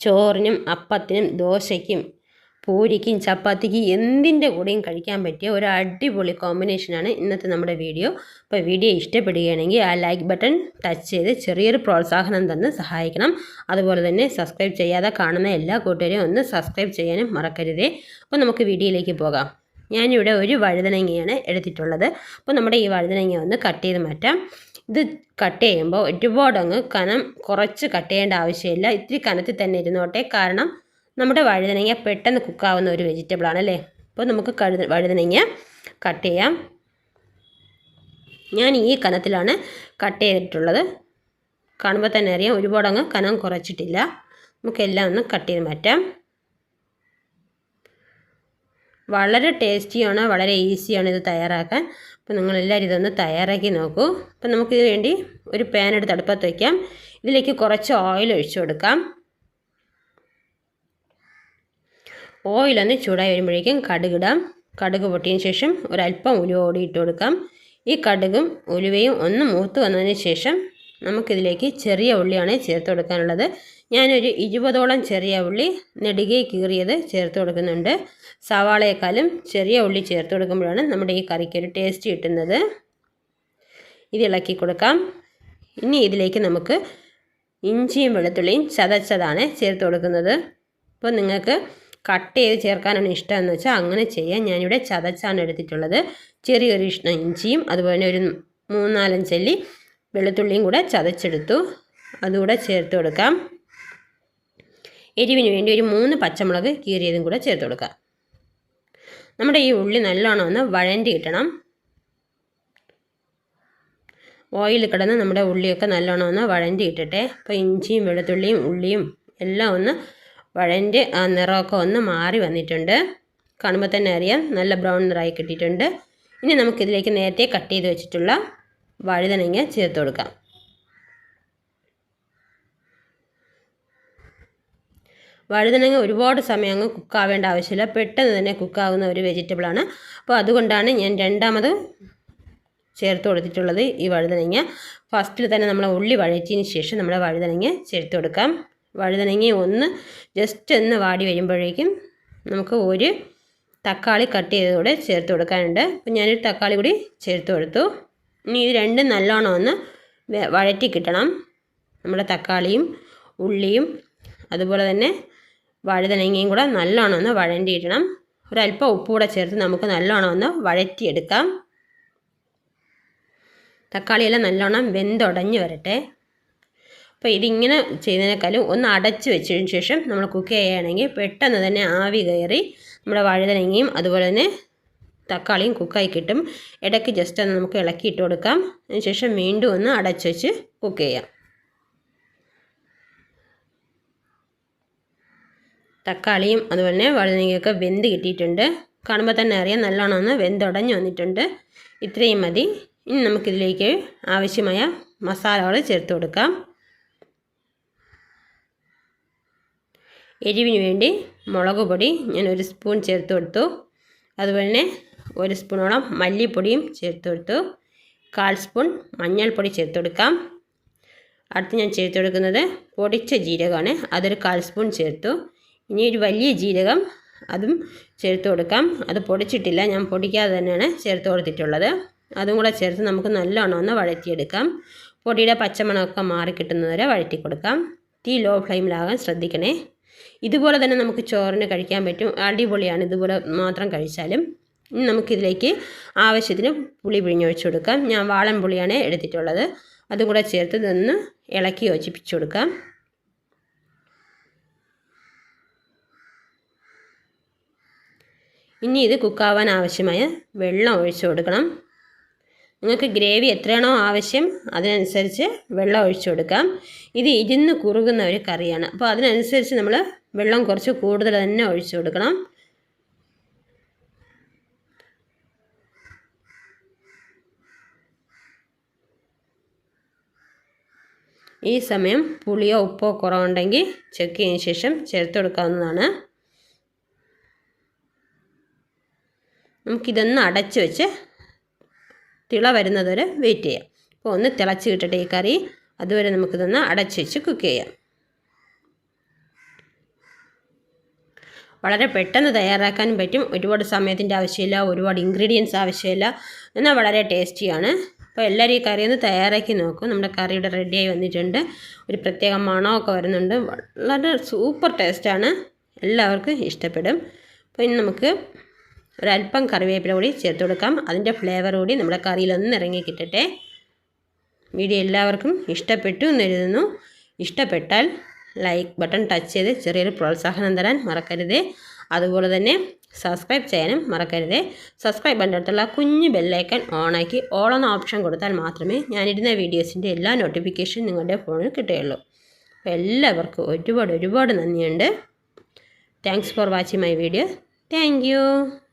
ചോറിനും അപ്പത്തിനും ദോശയ്ക്കും പൂരിക്കും ചപ്പാത്തിക്കും എന്തിന്റെ കൂടെയും കഴിക്കാൻ പറ്റിയ ഒരു അടിപൊളി കോമ്പിനേഷനാണ് ഇന്നത്തെ നമ്മുടെ വീഡിയോ. അപ്പോൾ വീഡിയോ ഇഷ്ടപ്പെടുകയാണെങ്കിൽ ആ ലൈക്ക് ബട്ടൺ ടച്ച് ചെയ്ത് ചെറിയൊരു പ്രോത്സാഹനം തന്ന് സഹായിക്കണം. അതുപോലെ തന്നെ സബ്സ്ക്രൈബ് ചെയ്യാതെ കാണുന്ന എല്ലാ കൂട്ടുകാരെയും ഒന്ന് സബ്സ്ക്രൈബ് ചെയ്യാനും മറക്കരുതേ. അപ്പോൾ നമുക്ക് വീഡിയോയിലേക്ക് പോകാം. ഞാനിവിടെ ഒരു വഴുതനങ്ങയാണ് എടുത്തിട്ടുള്ളത്. അപ്പോൾ നമ്മുടെ ഈ വഴുതനങ്ങ ഒന്ന് കട്ട് ചെയ്ത് മാറ്റാം. ഇത് കട്ട് ചെയ്യുമ്പോൾ ഒരുപാട് അങ്ങ് കനം കുറച്ച് കട്ട് ചെയ്യേണ്ട ആവശ്യമില്ല. ഇത്തിരി കനത്തിൽ തന്നെ ഇരുന്നോട്ടെ. കാരണം നമ്മുടെ വഴുതനങ്ങ പെട്ടെന്ന് കുക്കാവുന്ന ഒരു വെജിറ്റബിൾ ആണല്ലേ അപ്പോൾ നമുക്ക് കഴുത വഴുതനങ്ങ കട്ട് ചെയ്യാം. ഞാൻ ഈ കനത്തിലാണ് കട്ട് ചെയ്തിട്ടുള്ളത്. കാണുമ്പോൾ തന്നെ അറിയാം ഒരുപാട് അങ്ങ് കനം കുറച്ചിട്ടില്ല. നമുക്കെല്ലാം ഒന്ന് കട്ട് ചെയ്ത് മാറ്റാം. വളരെ ടേസ്റ്റിയാണ് വളരെ ഈസിയാണ് ഇത് തയ്യാറാക്കാൻ. അപ്പോൾ നിങ്ങളെല്ലാവരും ഇതൊന്ന് തയ്യാറാക്കി നോക്കൂ. അപ്പോൾ നമുക്കിത് വേണ്ടി ഒരു പാൻ എടുത്ത് അടുപ്പത്ത് വയ്ക്കാം ഇതിലേക്ക് കുറച്ച് ഓയിൽ ഒഴിച്ചു കൊടുക്കാം. ഓയിലൊന്ന് ചൂടായി വരുമ്പോഴേക്കും കടുകിടാം കടുക് പൊട്ടിയതിന് ശേഷം ഒരല്പം ഉലുവ കൂടി ഇട്ട് കൊടുക്കാം. ഈ കടുകും ഉലുവയും ഒന്ന് മൂത്ത് വന്നതിന് ശേഷം നമുക്കിതിലേക്ക് ചെറിയ ഉള്ളിയാണ് ചേർത്ത് കൊടുക്കാനുള്ളത്. ഞാനൊരു ഇരുപതോളം ചെറിയ ഉള്ളി നെടുകെ കീറിയത് ചേർത്ത് കൊടുക്കുന്നുണ്ട്. സവാളയെക്കാളും ചെറിയ ഉള്ളി ചേർത്ത് കൊടുക്കുമ്പോഴാണ് നമ്മുടെ ഈ കറിക്ക് ഒരു ടേസ്റ്റ് കിട്ടുന്നത്. ഇത് ഇളക്കി കൊടുക്കാം. ഇനി ഇതിലേക്ക് നമുക്ക് ഇഞ്ചിയും വെളുത്തുള്ളിയും ചതച്ചതാണ് ചേർത്ത് കൊടുക്കുന്നത്. അപ്പോൾ നിങ്ങൾക്ക് കട്ട് ചെയ്ത് ചേർക്കാനാണ് ഇഷ്ടമെന്ന് വെച്ചാൽ അങ്ങനെ ചെയ്യാം. ഞാനിവിടെ ചതച്ചാണ് എടുത്തിട്ടുള്ളത്. ചെറിയൊരു ഇഷ്ടം ഇഞ്ചിയും അതുപോലെ ഒരു മൂന്നാലഞ്ചല്ലി വെളുത്തുള്ളിയും കൂടെ ചതച്ചെടുത്തു. അതുകൂടെ ചേർത്ത് കൊടുക്കാം. എരിവിന് വേണ്ടി ഒരു മൂന്ന് പച്ചമുളക് കീറിയതും കൂടെ ചേർത്ത് കൊടുക്കുക. നമ്മുടെ ഈ ഉള്ളി നല്ലോണം ഒന്ന് വഴണ്ടി കിട്ടണം. ഓയിൽ കിടന്ന് നമ്മുടെ ഉള്ളിയൊക്കെ നല്ലോണം ഒന്ന് വഴണ്ടി ഇട്ടിട്ടെ അപ്പോൾ ഇഞ്ചിയും വെളുത്തുള്ളിയും ഉള്ളിയും എല്ലാം ഒന്ന് വഴന്റെ നിറമൊക്കെ ഒന്ന് മാറി വന്നിട്ടുണ്ട്. കാണുമ്പോൾ തന്നെ അറിയാം നല്ല ബ്രൗൺ നിറമായി കിട്ടിയിട്ടുണ്ട്. ഇനി നമുക്കിതിലേക്ക് നേരത്തെ കട്ട് ചെയ്ത് വെച്ചിട്ടുള്ള വഴുതനങ്ങ ചേർത്ത് കൊടുക്കാം. വഴുതനങ്ങ ഒരുപാട് സമയം അങ്ങ് കുക്കാവേണ്ട ആവശ്യമില്ല. പെട്ടെന്ന് തന്നെ കുക്കാവുന്ന ഒരു വെജിറ്റബിളാണ് അപ്പോൾ അതുകൊണ്ടാണ് ഞാൻ രണ്ടാമത് ചേർത്ത് കൊടുത്തിട്ടുള്ളത് ഈ വഴുതനങ്ങ. ഫസ്റ്റിൽ തന്നെ നമ്മൾ ഉള്ളി വഴറ്റിയതിന് ശേഷം നമ്മൾ വഴുതനങ്ങ ചേർത്ത് കൊടുക്കാം. വഴുതനങ്ങ ഒന്ന് ജസ്റ്റ് ഒന്ന് വാടി വരുമ്പോഴേക്കും നമുക്ക് ഒരു തക്കാളി കട്ട് ചെയ്തതോടെ ചേർത്ത് കൊടുക്കാനുണ്ട്. അപ്പം ഞാനൊരു തക്കാളി കൂടി ചേർത്ത് കൊടുത്തു. ഇനി ഇത് രണ്ടും നല്ലോണം ഒന്ന് വഴറ്റി കിട്ടണം. നമ്മുടെ തക്കാളിയും ഉള്ളിയും അതുപോലെ തന്നെ വഴുതനങ്ങയും കൂടെ നല്ലോണം ഒന്ന് വഴണ്ടിയിടണം. ഒരല്പം ഉപ്പ് കൂടെ ചേർത്ത് നമുക്ക് നല്ലോണം ഒന്ന് വഴറ്റിയെടുക്കാം. തക്കാളിയെല്ലാം നല്ലോണം വെന്തുടഞ്ഞ് വരട്ടെ. അപ്പോൾ ഇതിങ്ങനെ ചെയ്യുന്നതിനേക്കാളും ഒന്ന് അടച്ച് വെച്ചതിന് ശേഷം നമ്മൾ കുക്ക് ചെയ്യുകയാണെങ്കിൽ പെട്ടെന്ന് തന്നെ ആവി കയറി നമ്മുടെ വഴുതനങ്ങയും അതുപോലെ തന്നെ തക്കാളിയും കുക്കായി കിട്ടും. ഇടയ്ക്ക് ജസ്റ്റ് ഒന്ന് നമുക്ക് ഇളക്കിയിട്ട് കൊടുക്കാം. അതിനുശേഷം വീണ്ടും ഒന്ന് അടച്ച് വെച്ച് കുക്ക് ചെയ്യാം. തക്കാളിയും അതുപോലെ തന്നെ വഴുതനങ്ങയൊക്കെ വെന്ത് കിട്ടിയിട്ടുണ്ട്. കാണുമ്പോൾ തന്നെ അറിയാം നല്ലോണം ഒന്ന് വെന്തുടഞ്ഞ് വന്നിട്ടുണ്ട്. ഇത്രയും മതി. ഇനി നമുക്കിതിലേക്ക് ആവശ്യമായ മസാലകൾ ചേർത്ത് കൊടുക്കാം. എരിവിന് വേണ്ടി മുളക് പൊടി ഞാൻ ഒരു സ്പൂൺ ചേർത്ത് കൊടുത്തു. അതുപോലെ തന്നെ ഒരു സ്പൂണോളം മല്ലിപ്പൊടിയും ചേർത്ത് കൊടുത്തു. കാൽ സ്പൂൺ മഞ്ഞൾപ്പൊടി ചേർത്ത് കൊടുക്കാം. അടുത്ത് ഞാൻ ചേർത്ത് കൊടുക്കുന്നത് പൊടിച്ച ജീരകമാണ്. അതൊരു കാൽ സ്പൂൺ ചേർത്തു. ഇനി ഒരു വലിയ ജീരകം അതും ചേർത്ത് കൊടുക്കാം. അത് പൊടിച്ചിട്ടില്ല ഞാൻ പൊടിക്കാതെ തന്നെയാണ് ചേർത്ത് കൊടുത്തിട്ടുള്ളത്. അതും കൂടെ ചേർത്ത് നമുക്ക് നല്ലോണം ഒന്ന് വഴറ്റിയെടുക്കാം. പൊടിയുടെ പച്ചമണമൊക്കെ മാറി കിട്ടുന്നതുവരെ വഴറ്റി കൊടുക്കാം. തീ ലോ ഫ്ലെയിമിലാകാൻ ശ്രദ്ധിക്കണേ. ഇതുപോലെ തന്നെ നമുക്ക് ചോറിന് കഴിക്കാൻ പറ്റും. അടിപൊളിയാണ് ഇതുപോലെ മാത്രം കഴിച്ചാലും. ഇനി നമുക്കിതിലേക്ക് ആവശ്യത്തിന് പുളി പിഴിഞ്ഞൊഴിച്ച് കൊടുക്കാം. ഞാൻ വാളൻ പുളിയാണ് എടുത്തിട്ടുള്ളത്. അതും കൂടെ ചേർത്ത് ഇതൊന്ന് ഇളക്കി യോജിപ്പിച്ച് കൊടുക്കാം. ഇനി ഇത് കുക്കാവാൻ ആവശ്യമായ വെള്ളം ഒഴിച്ചു കൊടുക്കണം. നിങ്ങൾക്ക് ഗ്രേവി എത്രയാണോ ആവശ്യം അതിനനുസരിച്ച് വെള്ളം ഒഴിച്ചു കൊടുക്കാം. ഇത് ഇരുന്ന് കുറുകുന്ന ഒരു കറിയാണ്. അപ്പോൾ അതിനനുസരിച്ച് നമ്മൾ വെള്ളം കുറച്ച് കൂടുതൽ തന്നെ ഒഴിച്ചു കൊടുക്കണം. ഈ സമയം പുളിയോ ഉപ്പോ കുറവുണ്ടെങ്കിൽ ചെക്ക് ചെയ്തതിന് ശേഷം ചേർത്ത് കൊടുക്കാവുന്നതാണ്. നമുക്കിതൊന്ന് അടച്ച് വെച്ച് തിള വരുന്നതുവരെ വെയിറ്റ് ചെയ്യാം. അപ്പോൾ ഒന്ന് തിളച്ച് കിട്ടട്ടെ ഈ കറി. അതുവരെ നമുക്കിതൊന്ന് അടച്ച് വെച്ച് കുക്ക് ചെയ്യാം. വളരെ പെട്ടെന്ന് തയ്യാറാക്കാൻ പറ്റും. ഒരുപാട് സമയത്തിന്റെ ആവശ്യമില്ല ഒരുപാട് ഇൻഗ്രീഡിയൻസ് ആവശ്യമില്ല. എന്നാൽ വളരെ ടേസ്റ്റിയാണ്. അപ്പോൾ എല്ലാവരും ഈ കറി ഒന്ന് തയ്യാറാക്കി നോക്കും. നമ്മുടെ കറി ഇവിടെ റെഡിയായി വന്നിട്ടുണ്ട്. ഒരു പ്രത്യേക മണമൊക്കെ വരുന്നുണ്ട്. വളരെ സൂപ്പർ ടേസ്റ്റാണ് എല്ലാവർക്കും ഇഷ്ടപ്പെടും. അപ്പോൾ ഇനി നമുക്ക് ഒരല്പം കറിവേപ്പില കൂടി ചേർത്ത് കൊടുക്കാം. അതിന്റെ ഫ്ലേവർ കൂടി നമ്മുടെ കറിയിലൊന്നും ഇറങ്ങി കിട്ടട്ടെ. വീഡിയോ എല്ലാവർക്കും ഇഷ്ടപ്പെട്ടു എന്ന് എഴുതുന്നു. ഇഷ്ടപ്പെട്ടാൽ ലൈക്ക് ബട്ടൺ ടച്ച് ചെയ്ത് ചെറിയൊരു പ്രോത്സാഹനം തരാൻ മറക്കരുത്. അതുപോലെ തന്നെ സബ്സ്ക്രൈബ് ചെയ്യാനും മറക്കരുത്. സബ്സ്ക്രൈബ് ബട്ടൺ അടുത്തുള്ള കുഞ്ഞ് ബെല്ലൈക്കൺ ഓണാക്കി ഓളെന്ന ഓപ്ഷൻ കൊടുത്താൽ മാത്രമേ ഞാനിടുന്ന വീഡിയോസിന്റെ എല്ലാ നോട്ടിഫിക്കേഷൻ നിങ്ങളുടെ ഫോണിൽ കിട്ടുകയുള്ളൂ. അപ്പോൾ എല്ലാവർക്കും ഒരുപാട് ഒരുപാട് നന്ദിയുണ്ട്. Thanks for watching my video thank